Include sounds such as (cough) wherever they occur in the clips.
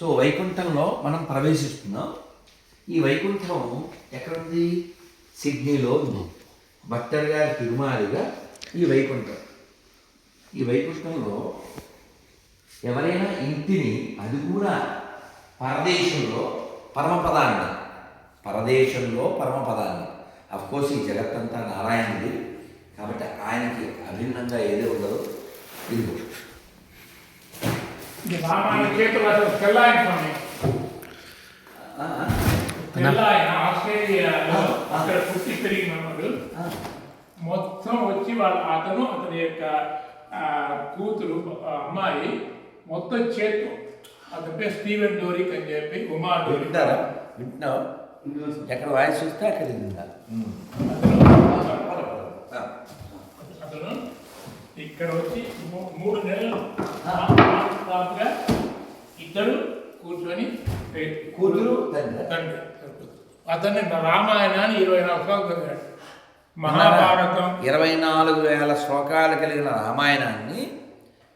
So వైకుంఠంలో మనం ప్రవేశిస్తున్నాం. ఈ వైకుంఠం ఎక్కడుంది? సిడ్నీలో ఉంది. భక్తర్ గారి తిరుమాలిగా ఈ వైకుంఠం. ఈ వైకుంఠంలో ఎవరైనా ఇంటిని అది కూడా పరదేశంలో పరమపదాన్ని. పరదేశంలో పరమపదాన్ని. కోర్స్ ఈ జగత్తంతా నారాయణుడి. కాబట్టి ఆయనకి అభిన్నంగా ఏది ఉండదు? ఇది చేతులు అసలు తెల్లాయన స్వామి ఆ, ఆ, తెల్లాయన ఆస్ట్రేలియాలో. అక్కడ పుట్టి ఆ, మొత్తం వచ్చి వాళ్ళ అతను అతని యొక్క కూతురు అమ్మాయి మొత్తం చేతు అతని పేరు స్టీవెన్ డోరిక్ అని చెప్పి ఉమా డోరిక్. వింటారా వింటున్నావు? ఎక్కడ వాయిస్ చూస్తే అక్కడ అతను ఇక్కడ వచ్చి మూడు నెలలు. దాదాపుగా ఇద్దరు కూర్చొని కూతురు తండ్రి. అతన్ని రామాయణాన్ని ఇరవై నాలుగు చదివాడు. మహాభారతం. ఇరవై నాలుగు వేల శ్లోకాలు కలిగిన రామాయణాన్ని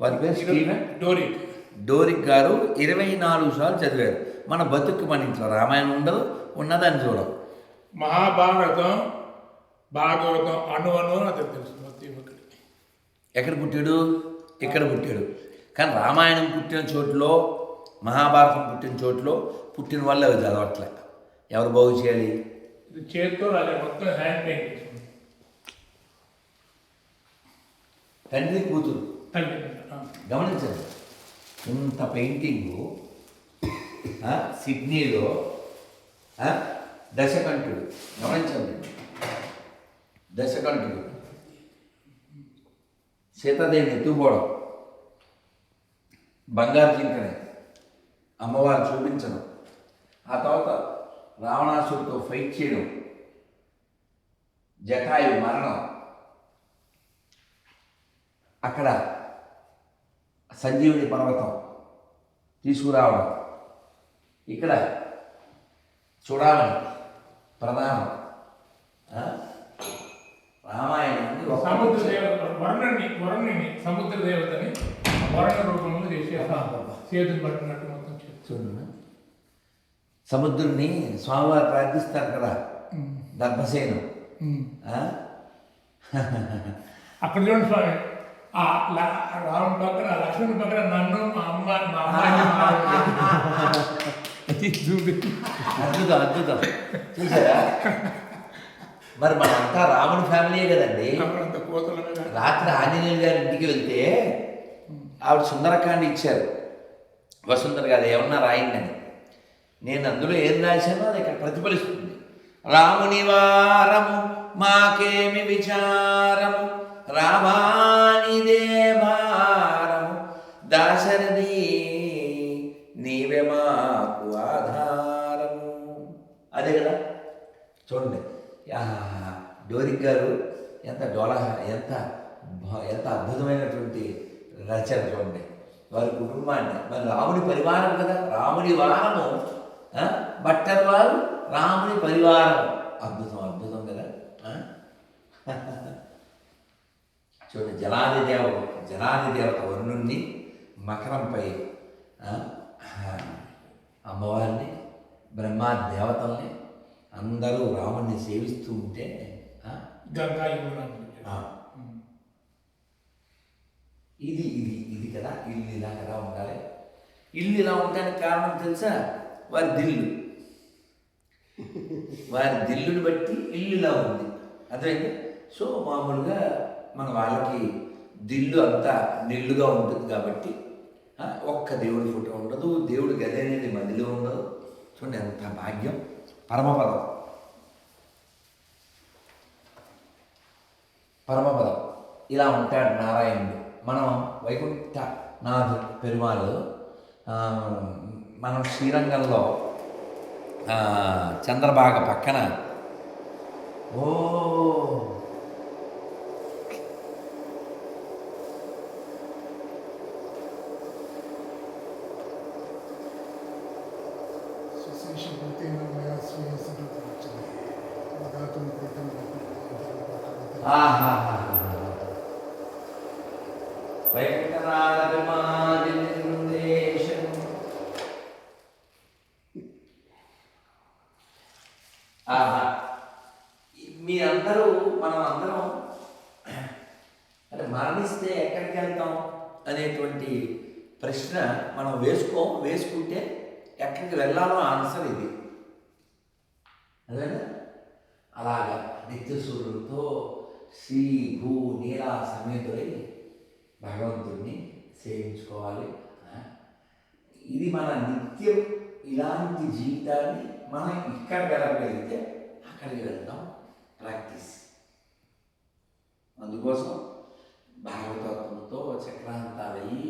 వారి పేరు స్టీవెన్ డోరీ. డోరిక్ గారు ఇరవై నాలుగు సార్లు చదివారు మన బతుకు మన ఇంట్లో రామాయణం ఉండదు ఉన్నదని చూడం మహాభారతం భాగవతం అణు అణు అని అతను తెలుసు. ఎక్కడ పుట్టాడు? ఇక్కడ పుట్టాడు. కానీ రామాయణం పుట్టిన చోటులో మహాభారతం పుట్టిన చోటులో పుట్టిన వాళ్ళు అవి చదవట్లే. ఎవరు బాగు చేయాలి? చేత్తో మొత్తం హ్యాండ్ తండ్రి కూతురు. గమనించండి ఇంత పెయింటింగు సిడ్నీలో దశకంఠుడు. గమనించండి దశకంఠుడు. సీతాదేవిని ఎత్తుపోవడం బంగారు జింకని. అమ్మవారు చూపించడం. ఆ తర్వాత రావణాసుడితో ఫైట్ చేయడం. జటాయు మరణం. అక్కడ సంజీవుని పర్వతం తీసుకురావడం. ఇక్కడ చూడాలని ప్రధానం. రామాయణాన్ని సముద్ర దేవత వరుణుని వరుణుని సముద్ర దేవతని వరుణ రూపంలో చేసేస్తాను చేతులు పట్టినట్టు మొత్తం చూడు సముద్రుని స్వామివారు ప్రార్థిస్తారు కదా. దర్భసేను? అక్కడ చూడండి స్వామి. ఆ రాముడి పక్కన లక్ష్మణుడి పక్కన నన్ను మా అమ్మ మా అమ్మాయిని చూపి అద్భుతం అద్భుతం. చూసారా? మరి మనంతా రాముడి ఫ్యామిలీయే కదండి. రాత్రి ఆంజనేయులు గారి ఇంటికి వెళ్తే ఆవిడ సుందరకాండ ఇచ్చారు. వసుంధర గారు ఏమన్నా రాయిందని నేను అందులో ఏం రాశానో అది ఇక్కడ ప్రతిఫలిస్తుంది. రాముని వారము మాకేమి విచారము రామానిదే గారు ఎంత డోలా ఎంత ఎంత అద్భుతమైనటువంటి రచన చూడండి. వారి కుటుంబాన్ని మరి రాముడి పరివారం కదా రాముడి వారము ఆ, బట్టర్ వారు రాముడి పరివారం. అద్భుతం అద్భుతం కదా ఆ? (laughs) చూడండి జలాది దేవ జలాది దేవత వరుణుణ్ణి మకరంపై అమ్మవారిని బ్రహ్మా దేవతల్ని అందరూ రాముణ్ణి సేవిస్తూ ఉంటే గంగా యమున ఇది ఇది ఇది కదా ఇల్లు ఇలా కదా ఉండాలి. ఇల్లు ఇలా ఉండడానికి కారణం తెలుసా? వారి దిల్లు. వారి దిల్లుని బట్టి ఇల్లు ఇలా ఉంది. అర్థమైంది? సో మామూలుగా మన వాళ్ళకి దిల్లు అంతా నిల్లుగా ఉంటుంది కాబట్టి ఒక్క దేవుడి ఫోటో ఉండదు దేవుడి గది అనేది మదిలో ఉండదు. చూడండి ఎంత భాగ్యం. పరమపదం. పరమపదం. ఇలా ఉంటాడు నారాయణుడు. మనం వైకుంఠ నాథ్ పెరుమాళ్ళు మనం శ్రీరంగంలో చంద్రబాగ పక్కన ఓ ఆహాహాహా. వైకుంఠనాథ పెరుమాళ్ వెంకటరాజమాదిందేశం ఆహా మీరందరూ మనం అందరం అంటే మరణిస్తే ఎక్కడికి వెళ్తాం అనేటువంటి ప్రశ్న మనం వేసుకో వేసుకుంటే ఎక్కడికి వెళ్ళాలో ఆన్సర్ ఇది. అదే అలాగా నిత్యసూర్యుడితో శ్రీ భూ నీలా సమేతుడై భగవంతుడిని సేవించుకోవాలి. ఇది మన నిత్యం ఇలాంటి జీవితాన్ని మనం ఇక్కడ గడపగలిగితే అక్కడికి వెళ్తాం ప్రాక్టీస్ అందుకోసం భాగవతత్వంతో చక్రాంతాలయ్యి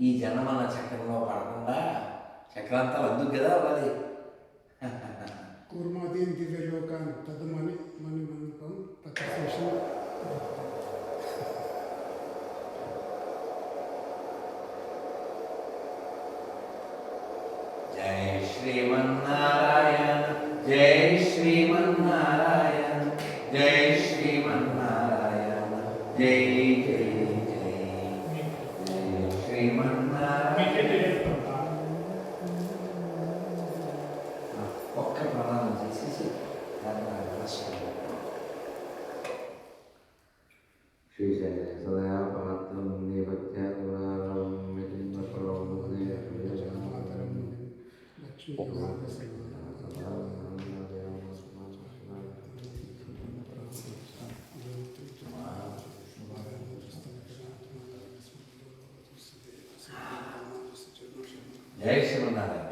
ఈ జన్మల చక్రంలో పడకుండా చక్రాంతాలు అందుకు కదా individual can to the money, money, money, money, taxation. जय श्रीमन्नारायण जय श्रीमन्नारायण जय श्रीमन्नारायण जय जय जय श्रीमन् te julga, Senhor. Dez.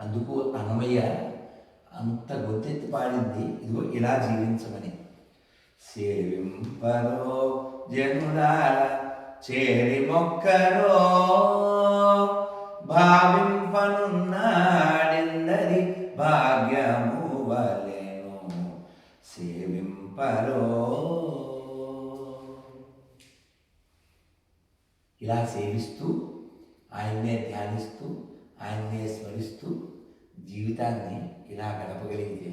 అందుకు అన్నమయ్య అంత గొంతెత్తి పాడింది. ఇదిగో ఇలా జీవించమని. సేవింపరో జనుడాల చేరి మొక్కరో భావింపనున్నాడిందరి భాగ్యము వలెను. సేవింపరో. ఇలా సేవిస్తూ ఆయన్నే ధ్యానిస్తూ ఆయన్నే స్మరిస్తూ జీవితాన్ని ఇలా గడపగలిగితే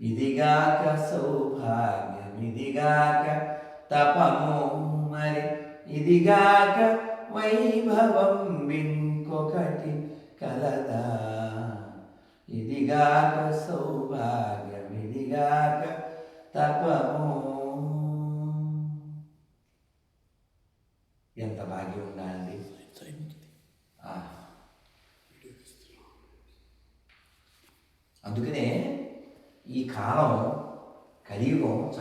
ఇదిగాక సౌభాగ్యం ఇదిగాక తపము మరి ఇదిగాక వైభవం ఇంకొకటి కలదా. ఇదిగాక సౌభాగ్యం ఇదిగాక తపము. ఎంత భాగ్యం ఉండాలి 누구네? 이 강어. 그리고